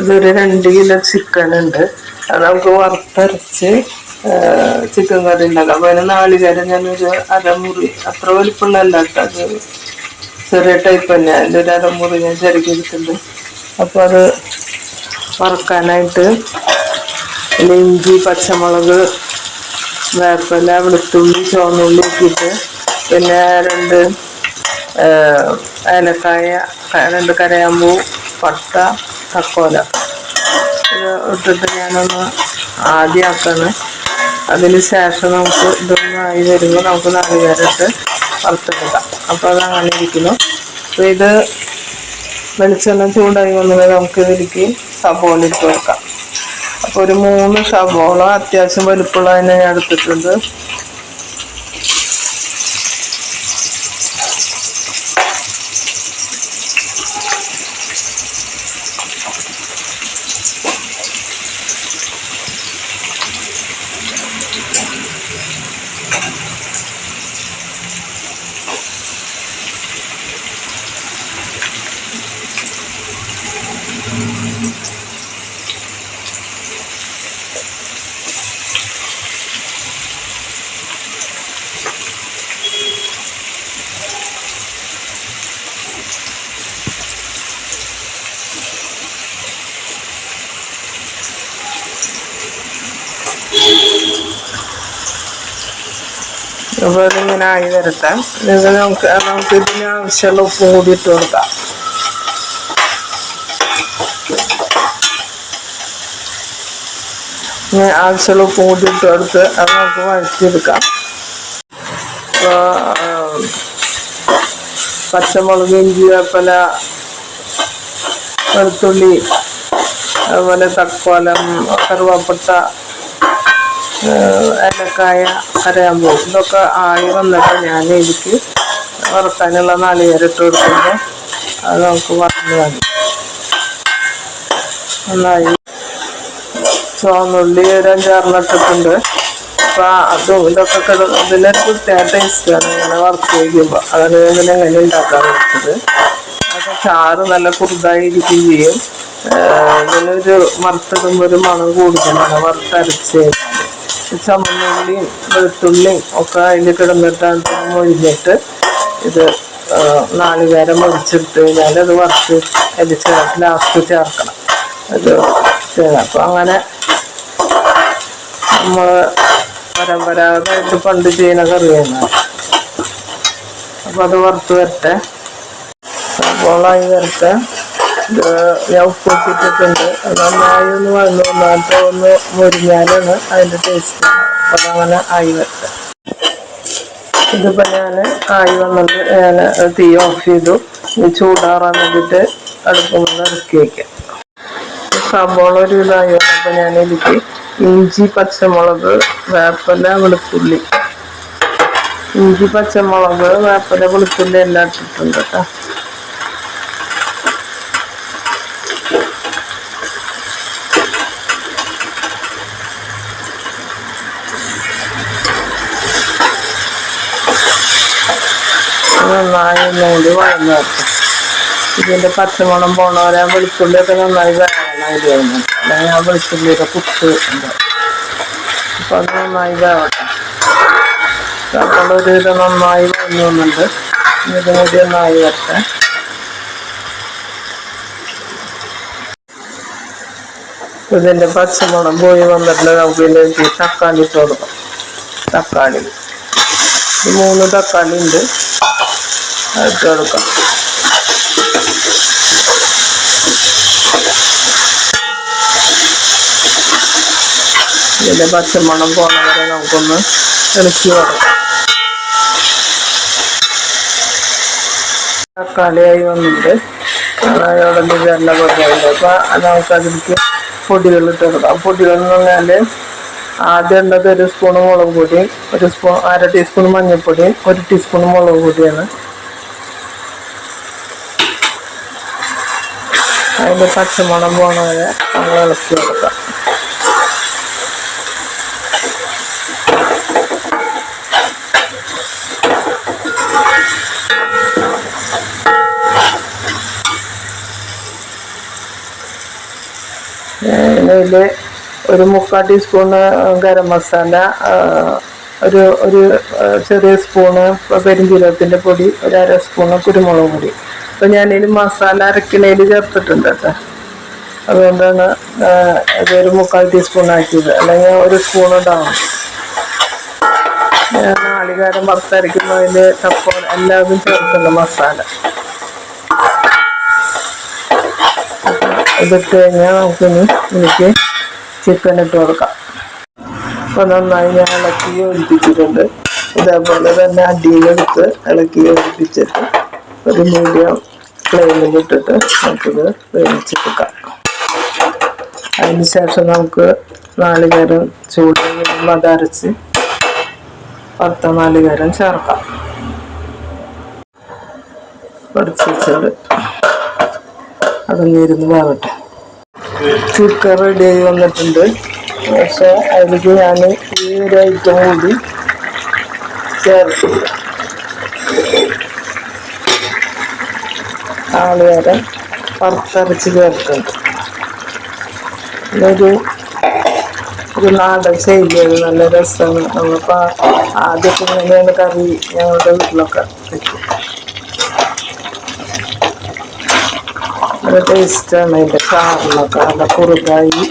ഇതൊരു രണ്ട് kilo chicken ഉണ്ട്. അത് നമുക്ക് വറുത്തരച്ച് ചിക്കൻ കറി ഉണ്ടാക്കാം. അപ്പൊ അതിന് നാളികേരം ഞാനൊരു അരമുറി അത്ര വലിപ്പമുള്ള കേട്ടോ. അത് ചെറിയ ടൈപ്പ് തന്നെ. അതിന്റെ ഒരു അരമുറി ഞാൻ ചെറുക്കി എടുത്തിട്ടുണ്ട് അപ്പോൾ അത് വറുക്കാനായിട്ട് ഇഞ്ചി പച്ചമുളക് വേപ്പില വെളുത്തുള്ളി ചുവന്നുള്ളി ഇട്ടിട്ട് പിന്നെ രണ്ട് ഏലക്കായ രണ്ട് കരയാമ്പൂ പട്ട തക്കോല. ഇത് ഇട്ടിട്ട് ഞാനൊന്ന് ആദ്യമാക്കാണ് അതിന് ശേഷം നമുക്ക് ഇതൊന്ന് ആയി വരുമ്പോൾ നമുക്ക് നാളികേരിട്ട് വറുത്തെടുക്കാം. അപ്പോൾ അത് അങ്ങനെ ഇരിക്കുന്നു. അപ്പോൾ ഇത് വെളിച്ചെണ്ണ ചൂടായി വന്നത് നമുക്ക് ഇതിലേക്ക് സബോള ഇട്ട് വെക്കാം അപ്പോൾ ഒരു മൂന്ന് സബോള അത്യാവശ്യം വലുപ്പമുള്ള തന്നെ ഞാൻ എടുത്തിട്ടുണ്ട്. you അപ്പോൾ ഇതിങ്ങനെ ആയി വരട്ടെ നമുക്ക് നമുക്ക് ഇതിന് ആവശ്യമുള്ള ഉപ്പും കൂടി ഇട്ട് കൊടുക്കാം. ഇനി ആവശ്യമുള്ള ഉപ്പും കൂടി ഇട്ട് കൊടുത്ത് അത് നമുക്ക് വഴറ്റിയെടുക്കാം. പച്ചമുളക് ഇഞ്ചി വേപ്പല വെളുത്തുള്ളി അതുപോലെ തക്കോലം കറുവാപ്പട്ട ഏലക്കായ കരയാമ്പൂ ഇതൊക്കെ ആയി വന്നിട്ട് ഞാൻ എനിക്ക് വറുക്കാനുള്ള നാളികേരിട്ട് കൊടുക്കുമ്പോൾ അത് നമുക്ക് വറന്ന് മതി നന്നായി. ചുവന്നുള്ളി ഒരു അപ്പോൾ അപ്പം അതും ഇതൊക്കെ കിട ഇതിനൊരു പ്രത്യേക ടേസ്റ്റാണ് ഇങ്ങനെ വറുത്ത് കഴിക്കുമ്പോൾ അതാണ് ഇതിനെ എങ്ങനെ ഉണ്ടാക്കാൻ വെച്ചത് അപ്പം ചാറ് നല്ല കുറുതായിരിക്കുകയും ചെയ്യും. ഇങ്ങനെ ഇതിനൊരു വറുത്തിടുമ്പോൾ ഒരു മണം കൂടുതലാണ്. വറുത്തരച്ച് കഴിഞ്ഞാൽ ചുമന്നുള്ളിയും വെളുത്തുള്ളിയും ഒക്കെ അതിൽ കിടന്നിട്ടാണ് മൊഴിഞ്ഞിട്ട് ഇത് നാല് നാളികേരം ഒഴിച്ചെടുത്ത് കഴിഞ്ഞാൽ അത് വറുത്ത് അതിൽ ചേർത്ത് ലാസ്റ്റ് ചേർക്കണം. അത് അപ്പം അങ്ങനെ നമ്മൾ പരമ്പരാഗതമായിട്ട് പണ്ട് ചെയ്യുന്ന കറിയാണ്. അപ്പം അത് വറുത്ത് വരട്ടെ. സവോളായി വരട്ടെ. ഇത് ഞാൻ ഉപ്പ് ഇട്ടിട്ടുണ്ട് അത് നന്നായി ഒന്ന് വന്നു. ഒന്നാമത്തെ ഒന്ന് മുരിഞ്ഞാലാണ് അതിന്റെ ടേസ്റ്റ് അങ്ങനെ ആയി വരട്ടെ ഇതിപ്പോൾ ഞാൻ ആയി വന്നിട്ട് ഞാൻ തീ ഓഫ് ചെയ്തു. ചൂടാറാൻ വേണ്ടിയിട്ട് അടുപ്പിൽ നിന്ന് ഇറക്കി വയ്ക്കാം സബോള ഒരു ഇതായി. വന്നപ്പോൾ ഞാൻ എനിക്ക് ഇഞ്ചി പച്ചമുളക് വേപ്പല വെളുത്തുള്ളി. ഇഞ്ചി പച്ചമുളക് വേപ്പല വെളുത്തുള്ളി എല്ലാം ഇട്ടിട്ടുണ്ട് കേട്ടോ. നന്നായി ഒന്നുകൂടി വഴന്നു വെക്കും ഇതിന്റെ പച്ചമുളം പോണവരെ വെളുത്തുള്ളിയൊക്കെ നന്നായി വേണം ഇത് കഴിഞ്ഞു അല്ലെങ്കിൽ ആ വെളുത്തുള്ളിയുടെ കുത്ത് ഉണ്ട്. അപ്പൊ അത് നന്നായി വേവട്ടെ അപ്പോൾ ഒരു ഇത് നന്നായി വന്നുന്നുണ്ട് ഇതും കൂടി നന്നായി വരട്ടെ. ഇതിന്റെ പച്ചമുളം പോയി വന്നിട്ട് നമുക്ക് ഇതിലേക്ക് തക്കാളി ഇട്ട് കൊടുക്കാം. തക്കാളി. മൂന്ന് തക്കാളി ഉണ്ട് ഇട്ട് കൊടുക്കാം. ഇതിന്റെ പച്ചമണം പോണ വരെ നമുക്കൊന്ന് ഇളക്കി കൊടുക്കാം. തക്കാളിയായി വന്നിട്ട് അവിടെ വെള്ള പൊടിയുണ്ട് അപ്പൊ നമുക്ക് അതിലേക്ക് പൊടികൾ ഇട്ട് കൊടുക്കാം. പൊടികൾ എന്ന് പറഞ്ഞാൽ ആദ്യം ഉള്ളത് ഒരു സ്പൂൺ മുളക് പൊടിയും ഒരു സ്പൂൺ അര ടീസ്പൂൺ മഞ്ഞൾപ്പൊടിയും ഒരു ടീസ്പൂൺ മുളക് പൊടിയാണ്. അതിന്റെ പച്ചമണം പോണ വരെ നമ്മൾ ഇളക്കി കൊടുക്കാം. ഇതിൽ ഒരു മുക്കാൽ ടീസ്പൂണ് ഗരം മസാല ഒരു ഒരു ചെറിയ സ്പൂണ് പെരിഞ്ചീരകത്തിന്റെ പൊടി ഒരു അര സ്പൂണ് കുരുമുളക് പൊടി. അപ്പം ഞാനിതിൽ മസാല അരക്കിണയിൽ ചേർത്തിട്ടുണ്ട് കേട്ടോ. അതുകൊണ്ടാണ് ഇതൊരു മുക്കാൽ ടീസ്പൂൺ ആക്കിയത്. അല്ലെങ്കിൽ ഒരു സ്പൂൺ ഉണ്ടാവും ഞാൻ നാളികാരം വറുത്തരയ്ക്കുന്നതിന് തപ്പോ എല്ലാതും ചേർക്കുന്നു മസാല. ഇതിട്ട് കഴിഞ്ഞാൽ നമുക്കിനി എനിക്ക് ചിക്കൻ ഇട്ട് കൊടുക്കാം. അപ്പോൾ നന്നായി ഞാൻ ഇളക്കി ഒഴിപ്പിച്ചിട്ടുണ്ട് ഇതേപോലെ തന്നെ അടിയിലെടുത്ത് ഇളക്കി ഒഴിപ്പിച്ചിട്ട് ഒരു മീഡിയം ഫ്ലെയിമിൽ ഇട്ടിട്ട് നമുക്കിത് വേവിച്ചെടുക്കാം. അതിന് ശേഷം നമുക്ക് നാളികേരം ചൂട് വരുമ്പോൾ അതരച്ച് പത്ത് നാളികേരം ചേർക്കാം. പഠിച്ച് അതൊന്നിരുന്ന് അതൊന്നിരുന്ന് വേവട്ടെ റെഡി ആയി വന്നിട്ടുണ്ട്. പക്ഷെ അതിലേക്ക് ഞാൻ ഈ ഒരു ഐറ്റം കൂടി ചേർത്ത്. നാളികേരം വറുത്തരച്ച് ചേർക്കുന്നുണ്ട്. ഇതൊരു ഒരു നാടൻ ശൈലിയാണ്. നല്ല രസമാണ്. നമ്മളിപ്പോൾ ആദ്യമൊക്കെ ഇങ്ങനെയാണ് കറി ഞങ്ങളുടെ വീട്ടിലൊക്കെ വെക്കും നല്ല ടേസ്റ്റാണ് അതിന്റെ ചാറിനൊക്കെ നല്ല കുറുകായി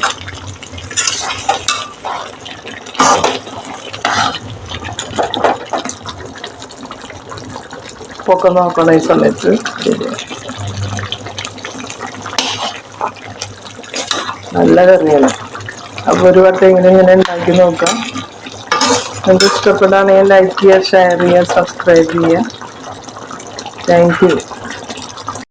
പൊക്കെ നോക്കണ ഈ സമയത്ത് നല്ല കറിയാണ് അപ്പോൾ ഒരു വട്ടം ഇങ്ങനെ ഇങ്ങനെ ഉണ്ടാക്കി നോക്കാം. നിങ്ങൾക്ക് ഇഷ്ടപ്പെടുകയാണെങ്കിൽ ലൈക്ക് ചെയ്യുക ഷെയർ ചെയ്യുക സബ്സ്ക്രൈബ് ചെയ്യുക. Thank you